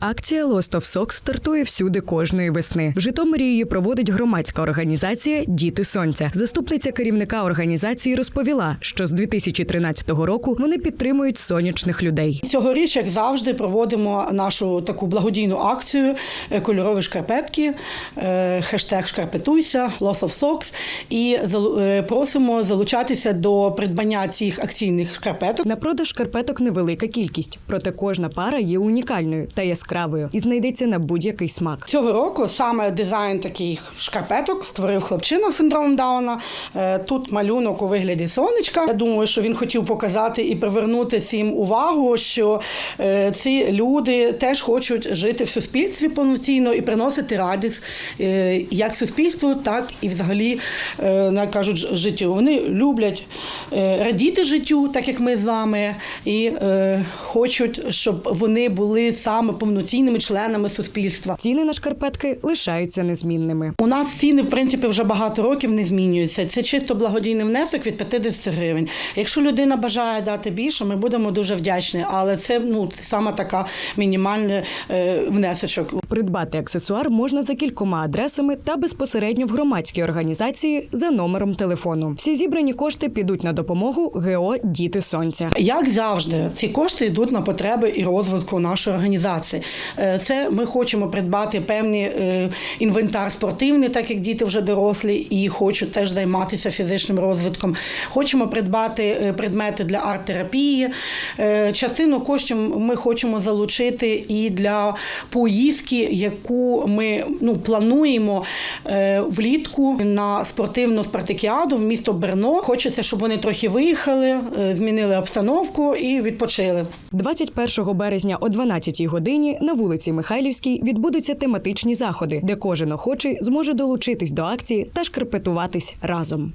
Акція Lost of Socks стартує всюди кожної весни. В Житомирі її проводить громадська організація Діти Сонця. Заступниця керівника організації розповіла, що з 2013 року вони підтримують сонячних людей. Цьогоріч, як завжди, проводимо нашу таку благодійну акцію е, кольорові шкарпетки, е, хештег шкарпетуйся, Loss of Socks, і е, просимо залучатися до придбання цих акційних шкарпеток. На продаж шкарпеток невелика кількість, проте кожна пара є унікальною та яскравою і знайдеться на будь-який смак. Цього року саме дизайн таких шкарпеток створив хлопчина з синдромом Дауна. Е, Тут малюнок у вигляді сонечка. Я думаю, що він хотів показати і привернути цим увагу, що е, ці люди теж хочуть жити в суспільстві повноцінно і приносити радість е, як суспільству, так і взагалі на- кажуть життю. Вони люблять радіти життю, так як ми з вами, і хочуть, щоб вони були саме повноцінними членами суспільства. Ціни на шкарпетки лишаються незмінними. У нас ціни, в принципі, вже багато років не змінюються. Це чисто благодійний внесок від 50 гривень. Якщо людина бажає дати більше, ми будемо дуже вдячні. Але це ну саме така мінімальний е, внесочок. Придбати аксесуар можна за кількома адресами та безпосередньо в громадській організації за номером телефону. Всі зібрані кошти підуть на допомогу ГО Діти Сонця. Як завжди, ці кошти йдуть на потреби і розвитку нашої організації. Е, Це ми хочемо придбати певний е, інвентар спортивний, так як діти вже дорослі і хочуть теж займатися фізичним розвитком. Хочемо придбати е, предмети для арт-терапії. Частину коштів ми хочемо залучити і для поїздки, яку ми ну, плануємо влітку на спортивну спартакіаду в місто Берно. Хочеться, щоб вони трохи виїхали, змінили обстановку і відпочили. 21 березня о 12 годині на вулиці Михайлівській відбудуться тематичні заходи, де кожен охочий зможе долучитись до акції та шкарпетуватись разом.